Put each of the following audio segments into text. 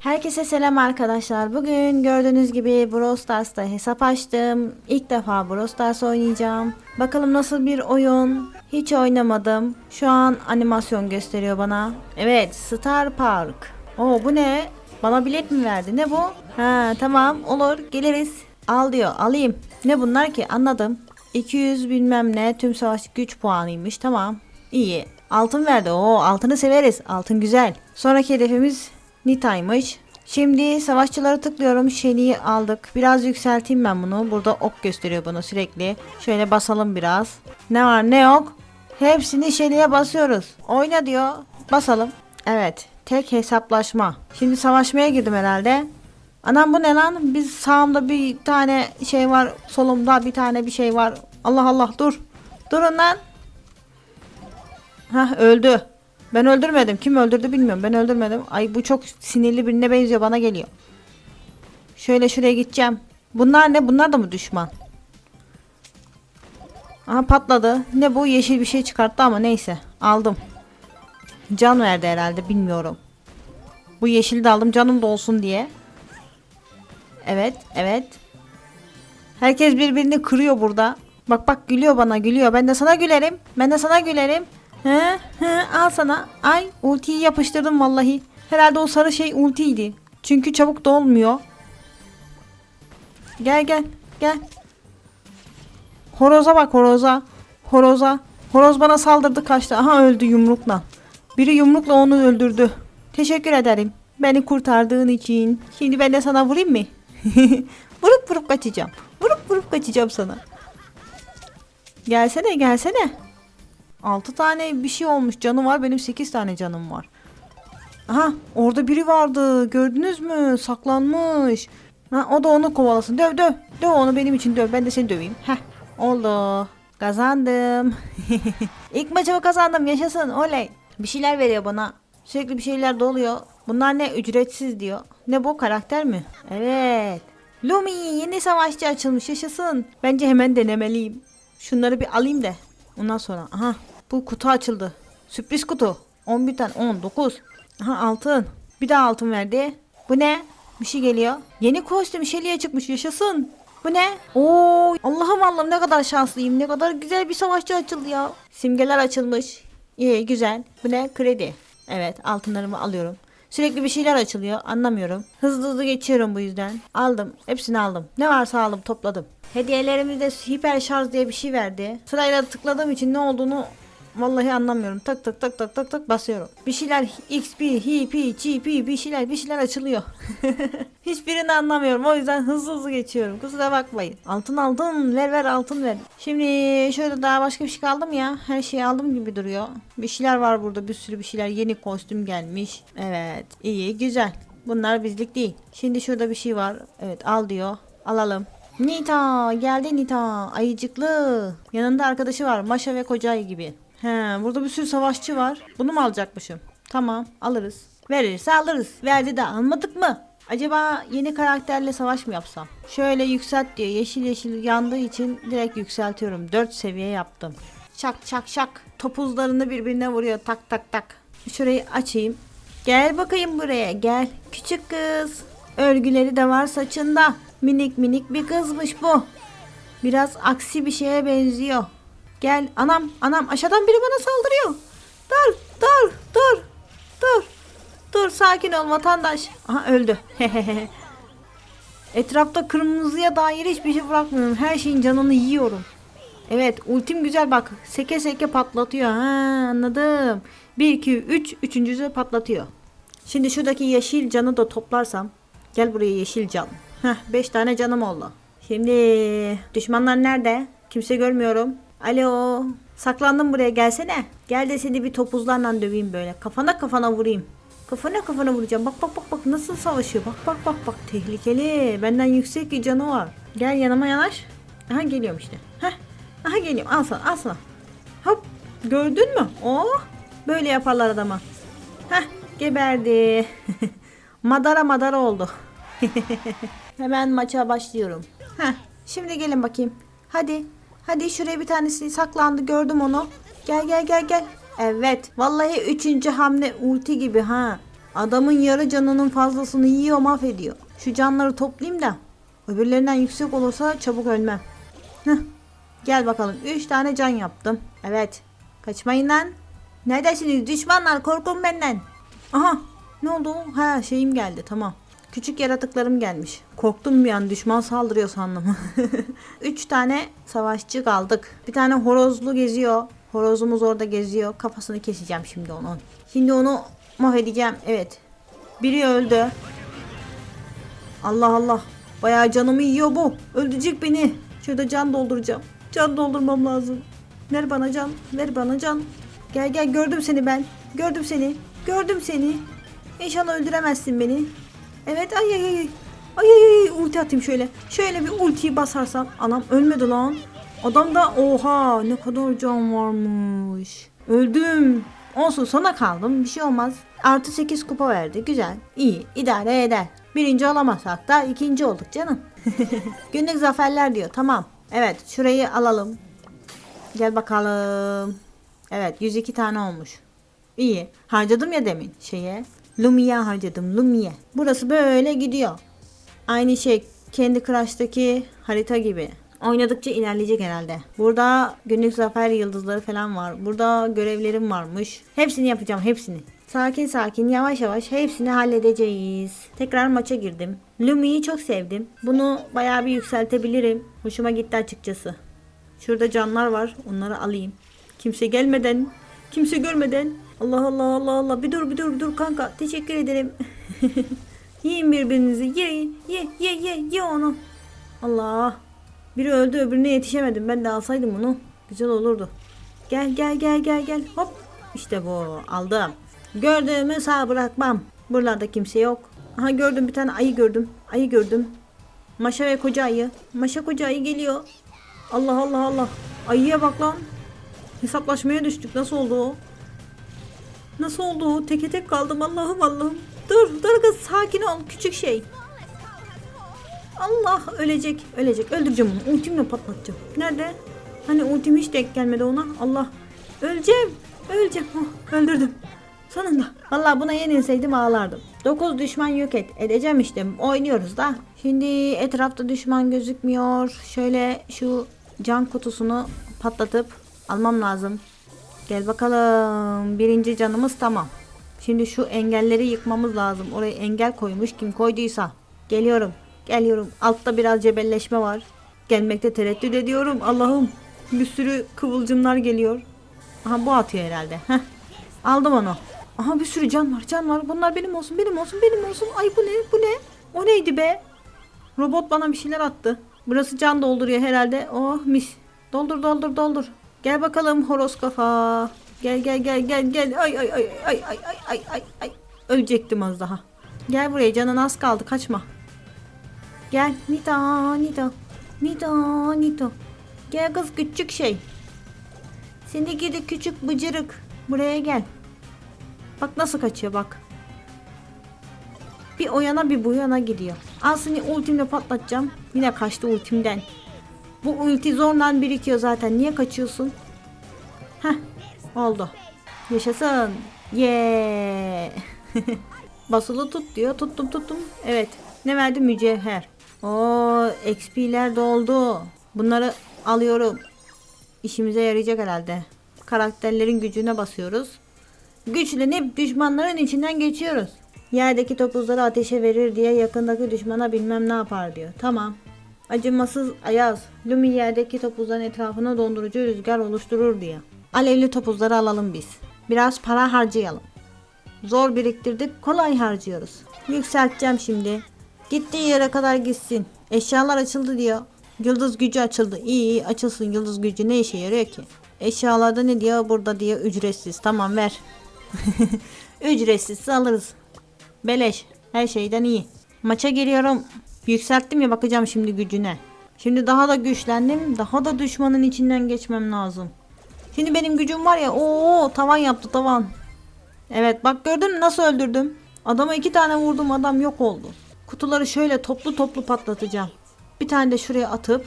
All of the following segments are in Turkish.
Herkese selam arkadaşlar. Bugün gördüğünüz gibi Brawl Stars'ta hesap açtım. İlk defa Brawl Stars oynayacağım. Bakalım nasıl bir oyun. Hiç oynamadım. Şu an animasyon gösteriyor bana. Evet, Star Park. Oo bu ne? Bana bilet mi verdi? Ne bu? Ha tamam olur geliriz. Al diyor alayım. Ne bunlar ki anladım. 200 bilmem ne tüm savaş güç puanıymış tamam. İyi. Altın verdi. Oo altını severiz. Altın güzel. Sonraki hedefimiz Nita'ymış. Şimdi savaşçıları tıklıyorum. Shelly'i aldık. Biraz yükselteyim ben bunu. Burada ok gösteriyor bana sürekli. Şöyle basalım biraz. Ne var ne yok. Hepsini Shelly'e basıyoruz. Oyna diyor. Basalım. Evet. Tek hesaplaşma. Şimdi savaşmaya girdim herhalde. Anam bu ne lan? Biz sağımda bir tane şey var. Solumda bir tane bir şey var. Allah Allah dur. Durun lan. Hah öldü. Ben öldürmedim. Kim öldürdü bilmiyorum. Ben öldürmedim. Ay bu çok sinirli birine benziyor. Bana geliyor. Şöyle şuraya gideceğim. Bunlar ne? Bunlar da mı düşman? Aha patladı. Ne bu? Yeşil bir şey çıkarttı ama neyse. Aldım. Can verdi herhalde. Bilmiyorum. Bu yeşili de aldım. Canım da olsun diye. Evet. Evet. Herkes birbirini kırıyor burada. Bak bak gülüyor bana gülüyor. Ben de sana gülerim. Ben de sana gülerim. He, he, al sana. Ay ultiyi yapıştırdım vallahi. Herhalde o sarı şey ultiydi. Çünkü çabuk dolmuyor. Gel gel gel. Horoza bak horoza. Horoza. Horoz bana saldırdı kaçtı. Aha öldü yumrukla. Biri yumrukla onu öldürdü. Teşekkür ederim. Beni kurtardığın için. Şimdi ben de sana vurayım mı? vurup vurup kaçacağım. Vurup vurup kaçacağım sana. Gelsene gelsene. 6 tane bir şey olmuş canı var. Benim 8 tane canım var. Aha orada biri vardı. Gördünüz mü? Saklanmış. Ha, o da onu kovalasın. Döv döv. Döv onu benim için döv. Ben de seni döveyim. Heh. Oldu. Kazandım. İlk maçımı kazandım. Yaşasın. Oley. Bir şeyler veriyor bana. Sürekli bir şeyler doluyor. Bunlar ne? Ücretsiz diyor. Ne bu? Karakter mi? Evet. Lumi yeni savaşçı açılmış. Yaşasın. Bence hemen denemeliyim. Şunları bir alayım da. Ondan sonra. Aha. Bu kutu açıldı. Sürpriz kutu. 11 tane. 19. Aha altın. Bir daha altın verdi. Bu ne? Bir şey geliyor. Yeni kostüm Shelly'e çıkmış. Yaşasın. Bu ne? Oo, Allah'ım Allah'ım ne kadar şanslıyım. Ne kadar güzel bir savaşçı açıldı ya. Simgeler açılmış. İyi güzel. Bu ne? Kredi. Evet altınlarımı alıyorum. Sürekli bir şeyler açılıyor. Anlamıyorum. Hızlı hızlı geçiyorum bu yüzden. Aldım. Hepsini aldım. Ne varsa aldım topladım. Hediyelerimizde hiper şarj diye bir şey verdi. Sırayla tıkladığım için ne olduğunu vallahi anlamıyorum. Tak tak tak tak tak tak basıyorum. Bir şeyler XP, HP, GP bir şeyler bir şeyler açılıyor. Hiçbirini anlamıyorum. O yüzden hızlı hızlı geçiyorum. Kusura bakmayın. Altın aldın. Ver ver altın ver. Şimdi şöyle daha başka bir şey kaldı mı ya? Her şeyi aldım gibi duruyor. Bir şeyler var burada. Bir sürü bir şeyler. Yeni kostüm gelmiş. Evet. iyi güzel. Bunlar bizlik değil. Şimdi şurada bir şey var. Evet al diyor. Alalım. Nita geldi Nita ayıcıklı yanında arkadaşı var Maşa ve Kocay gibi He burada bir sürü savaşçı var. Bunu mu alacakmışım? Tamam alırız. Verirse alırız. Verdi de almadık mı? Acaba yeni karakterle savaş mı yapsam? Şöyle yükselt diyor yeşil yeşil yandığı için direkt yükseltiyorum. 4 seviye yaptım. Şak şak şak. Topuzlarını birbirine vuruyor. Tak tak tak. Şurayı açayım. Gel bakayım buraya. Gel. Küçük kız. Örgüleri de var saçında. Minik minik bir kızmış bu. Biraz aksi bir şeye benziyor. Gel anam anam aşağıdan biri bana saldırıyor. Dur dur dur dur. Dur sakin ol vatandaş. Aha öldü. Etrafta kırmızıya dair hiçbir şey bırakmıyorum. Her şeyin canını yiyorum. Evet ultim güzel bak. Seke seke patlatıyor. Ha anladım. 1 2 3 üçüncüsü patlatıyor. Şimdi şuradaki yeşil canı da toplarsam. Gel buraya yeşil can. Heh 5 tane canım oldu. Şimdi düşmanlar nerede? Kimse görmüyorum. Alo. Saklandım buraya gelsene. Gel de seni bir topuzlarla döveyim böyle. Kafana kafana vurayım. Kafana kafana vuracağım. Bak bak bak bak nasıl savaşıyor. Bak bak bak bak tehlikeli. Benden yüksek bir canı var. Gel yanıma yanaş. Aha geliyorum işte. Heh. Aha geliyorum. Al sana al sana. Hop. Gördün mü? Oh. Böyle yaparlar adama. Heh. Geberdi. madara madara oldu. Hemen maça başlıyorum. Heh, şimdi gelin bakayım. Hadi. Hadi şuraya bir tanesi saklandı. Gördüm onu. Gel gel gel gel. Evet. Vallahi üçüncü hamle ulti gibi ha. Adamın yarı canının fazlasını yiyor mahvediyor. Şu canları toplayayım da öbürlerinden yüksek olursa çabuk ölmem. Heh. Gel bakalım. Üç tane can yaptım. Evet. Kaçmayın lan. Neredesiniz düşmanlar korkun benden. Aha ne oldu? Ha şeyim geldi tamam. Küçük yaratıklarım gelmiş. Korktum bir an düşman saldırıyor sandım. Üç tane savaşçı kaldık. Bir tane horozlu geziyor. Horozumuz orada geziyor. Kafasını keseceğim şimdi onun. Şimdi onu mahvedeceğim. Evet. Biri öldü. Allah Allah. Bayağı canımı yiyor bu. Öldürecek beni. Şurada can dolduracağım. Can doldurmam lazım. Ver bana can. Ver bana can. Gel gel gördüm seni ben. Gördüm seni. Gördüm seni. İnşallah öldüremezsin beni. Evet ay ay ay. Ay ay ay ulti atayım şöyle. Şöyle bir ultiyi basarsam. Anam ölmedi lan. Adamda oha ne kadar can varmış. Öldüm. Olsun sona kaldım. Bir şey olmaz. Artı 8 kupa verdi. Güzel. iyi idare eder. Birinci olamazsak da ikinci olduk canım. Günlük zaferler diyor. Tamam. Evet şurayı alalım. Gel bakalım. Evet 102 tane olmuş. İyi. Harcadım ya demin şeye. Lumi'ye harcadım. Lumi'ye. Burası böyle gidiyor. Aynı şey kendi Crush'taki harita gibi. Oynadıkça ilerleyecek herhalde. Burada günlük zafer yıldızları falan var. Burada görevlerim varmış. Hepsini yapacağım hepsini. Sakin sakin yavaş yavaş hepsini halledeceğiz. Tekrar maça girdim. Lumi'yi çok sevdim. Bunu bayağı bir yükseltebilirim. Hoşuma gitti açıkçası. Şurada canlar var. Onları alayım. Kimse gelmeden, kimse görmeden. Allah Allah Allah Allah. Bir dur bir dur bir dur kanka. Teşekkür ederim. Yiyin birbirinizi. Ye ye ye ye ye onu. Allah. Biri öldü öbürüne yetişemedim. Ben de alsaydım onu. Güzel olurdu. Gel gel gel gel gel. Hop. İşte bu. Aldım. Gördüğümü sağ bırakmam. Buralarda kimse yok. Aha gördüm bir tane ayı gördüm. Ayı gördüm. Maşa ve koca ayı. Maşa koca ayı geliyor. Allah Allah Allah. Ayıya bak lan. Hesaplaşmaya düştük. Nasıl oldu o? Nasıl oldu? Teke tek kaldım Allah'ım Allah'ım. Dur dur kız sakin ol küçük şey. Allah ölecek ölecek öldüreceğim onu ultimle patlatacağım. Nerede? Hani ultim hiç denk gelmedi ona. Allah öleceğim öleceğim. Oh, öldürdüm. Sonunda. Vallahi buna yenilseydim ağlardım. 9 düşman yok et. Edeceğim işte. Oynuyoruz da. Şimdi etrafta düşman gözükmüyor. Şöyle şu can kutusunu patlatıp almam lazım. Gel bakalım. Birinci canımız tamam. Şimdi şu engelleri yıkmamız lazım. Oraya engel koymuş kim koyduysa. Geliyorum. Geliyorum. Altta biraz cebelleşme var. Gelmekte tereddüt ediyorum. Allah'ım. Bir sürü kıvılcımlar geliyor. Aha bu atıyor herhalde. Heh. Aldım onu. Aha bir sürü can var. Can var. Bunlar benim olsun. Benim olsun. Benim olsun. Ay bu ne? Bu ne? O neydi be? Robot bana bir şeyler attı. Burası can dolduruyor herhalde. Oh mis. Doldur doldur doldur. Gel bakalım horoz kafa. Gel gel gel gel gel. Ay ay ay ay ay ay ay ay. Ölecektim az daha. Gel buraya canın az kaldı kaçma. Gel Nita Nita. Nita Nita. Gel kız küçük şey. Seni gidi küçük bıcırık. Buraya gel. Bak nasıl kaçıyor bak. Bir o yana bir bu yana gidiyor. Al seni ultimle patlatacağım. Yine kaçtı ultimden. Bu ulti zorla birikiyor zaten. Niye kaçıyorsun? Heh. Oldu. Yaşasın. Yeah. Basılı tut diyor. Tuttum tuttum. Evet. Ne verdi? Mücevher. Oo, XP'ler doldu. Bunları alıyorum. İşimize yarayacak herhalde. Karakterlerin gücüne basıyoruz. Güçlenip düşmanların içinden geçiyoruz. Yerdeki topuzları ateşe verir diye yakındaki düşmana bilmem ne yapar diyor. Tamam. Acımasız ayaz. Lumi topuzların etrafına dondurucu rüzgar oluşturur diye. Alevli topuzları alalım biz. Biraz para harcayalım. Zor biriktirdik, kolay harcıyoruz. Yükselteceğim şimdi. Gittiği yere kadar gitsin. Eşyalar açıldı diyor. Yıldız gücü açıldı. İyi iyi açılsın yıldız gücü ne işe yarıyor ki? Eşyalarda ne diyor burada diyor ücretsiz. Tamam ver. Ücretsiz alırız. Beleş. Her şeyden iyi. Maça giriyorum. Yükselttim ya bakacağım şimdi gücüne. Şimdi daha da güçlendim. Daha da düşmanın içinden geçmem lazım. Şimdi benim gücüm var ya. Oo tavan yaptı tavan. Evet bak gördün mü nasıl öldürdüm? Adama iki tane vurdum adam yok oldu. Kutuları şöyle toplu toplu patlatacağım. Bir tane de şuraya atıp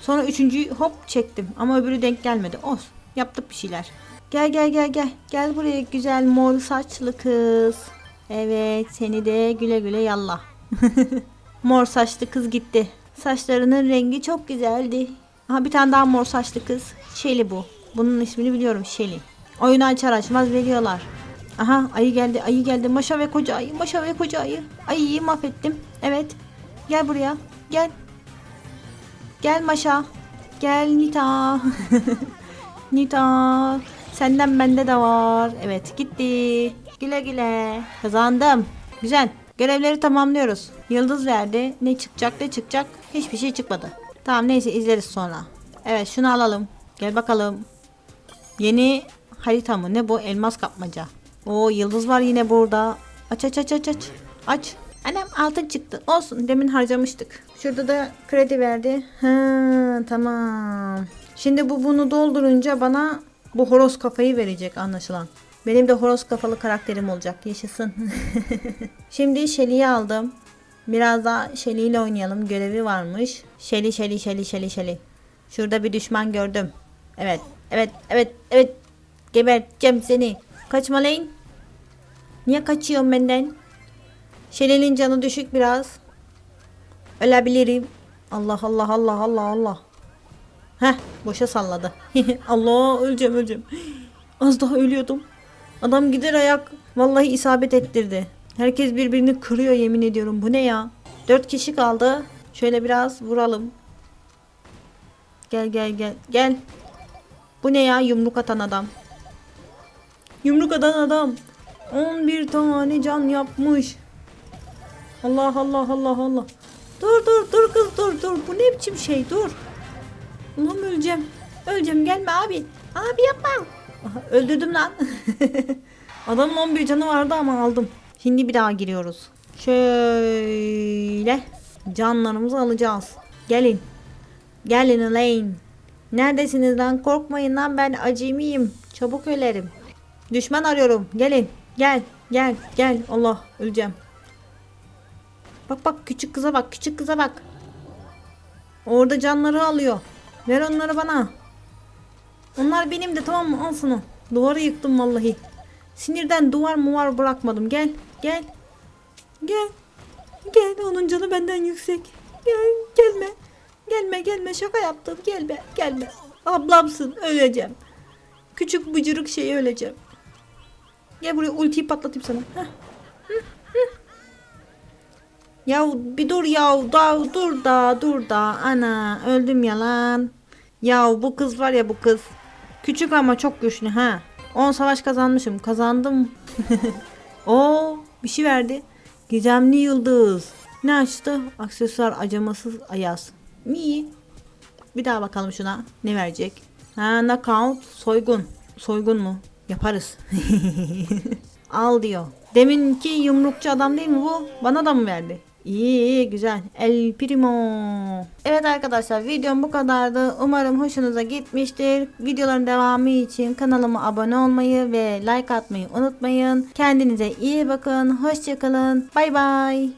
sonra üçüncüyü hop çektim. Ama öbürü denk gelmedi. Olsun. Yaptık bir şeyler. Gel gel gel gel. Gel buraya güzel mor saçlı kız. Evet seni de güle güle yallah. mor saçlı kız gitti. Saçlarının rengi çok güzeldi. Aha bir tane daha mor saçlı kız. Şeli bu. Bunun ismini biliyorum Şeli. Oyunu açar açmaz veriyorlar. Aha ayı geldi ayı geldi. Maşa ve koca ayı. Maşa ve koca ayı. Ayıyı mahvettim. Evet. Gel buraya. Gel. Gel Maşa. Gel Nita. Nita. Senden bende de var. Evet gitti. Güle güle. Kazandım. Güzel. Görevleri tamamlıyoruz. Yıldız verdi. Ne çıkacak ne çıkacak. Hiçbir şey çıkmadı. Tamam neyse izleriz sonra. Evet şunu alalım. Gel bakalım. Yeni harita mı? Ne bu? Elmas kapmaca. O yıldız var yine burada. Aç aç aç aç aç. Aç. Annem altın çıktı. Olsun demin harcamıştık. Şurada da kredi verdi. Ha tamam. Şimdi bu bunu doldurunca bana bu horoz kafayı verecek anlaşılan. Benim de horoz kafalı karakterim olacak. Yaşasın. Şimdi Shelly'yi aldım. Biraz daha Shelly ile oynayalım. Görevi varmış. Shelly Shelly Shelly Shelly Shelly. Şurada bir düşman gördüm. Evet. Evet. Evet. Evet. Geberteceğim seni. Kaçmalıyın. Niye kaçıyorsun benden? Shelly'nin canı düşük biraz. Ölebilirim. Allah Allah Allah Allah Allah. Heh boşa salladı. Allah öleceğim öleceğim. Az daha ölüyordum. Adam gider ayak vallahi isabet ettirdi. Herkes birbirini kırıyor yemin ediyorum. Bu ne ya? Dört kişi kaldı. Şöyle biraz vuralım. Gel gel gel gel. Bu ne ya yumruk atan adam. Yumruk atan adam. 11 tane can yapmış. Allah Allah Allah Allah. Dur dur dur kız dur dur. Bu ne biçim şey dur. Ulan öleceğim. Öleceğim gelme abi. Abi yapma. Öldürdüm lan. Adamın 11 canı vardı ama aldım. Şimdi bir daha giriyoruz. Şöyle canlarımızı alacağız. Gelin. Gelin Elaine. Neredesiniz lan? Korkmayın lan ben acemiyim. Çabuk ölerim. Düşman arıyorum. Gelin. Gel. Gel. Gel. Allah öleceğim. Bak bak küçük kıza bak. Küçük kıza bak. Orada canları alıyor. Ver onları bana. Onlar benim de tamam mı? Al sana. Duvarı yıktım vallahi. Sinirden duvar muvar bırakmadım. Gel. Gel. Gel. Gel. Onun canı benden yüksek. Gel. Gelme. Gelme gelme. Şaka yaptım. Gelme. Gelme. Ablamsın. Öleceğim. Küçük bıcırık şey öleceğim. Gel buraya ultiyi patlatayım sana. Heh. Ya bir dur ya. Da, dur da dur da. Ana öldüm yalan. Ya bu kız var ya bu kız. Küçük ama çok güçlü ha. 10 savaş kazanmışım. Kazandım. O bir şey verdi. Gizemli yıldız. Ne açtı? Aksesuar acımasız ayaz. İyi. Bir daha bakalım şuna. Ne verecek? Ha knockout soygun. Soygun mu? Yaparız. Al diyor. Deminki yumrukçu adam değil mi bu? Bana da mı verdi? İyi güzel. El Primo. Evet arkadaşlar videom bu kadardı. Umarım hoşunuza gitmiştir. Videoların devamı için kanalıma abone olmayı ve like atmayı unutmayın. Kendinize iyi bakın. Hoşçakalın. Bay bay.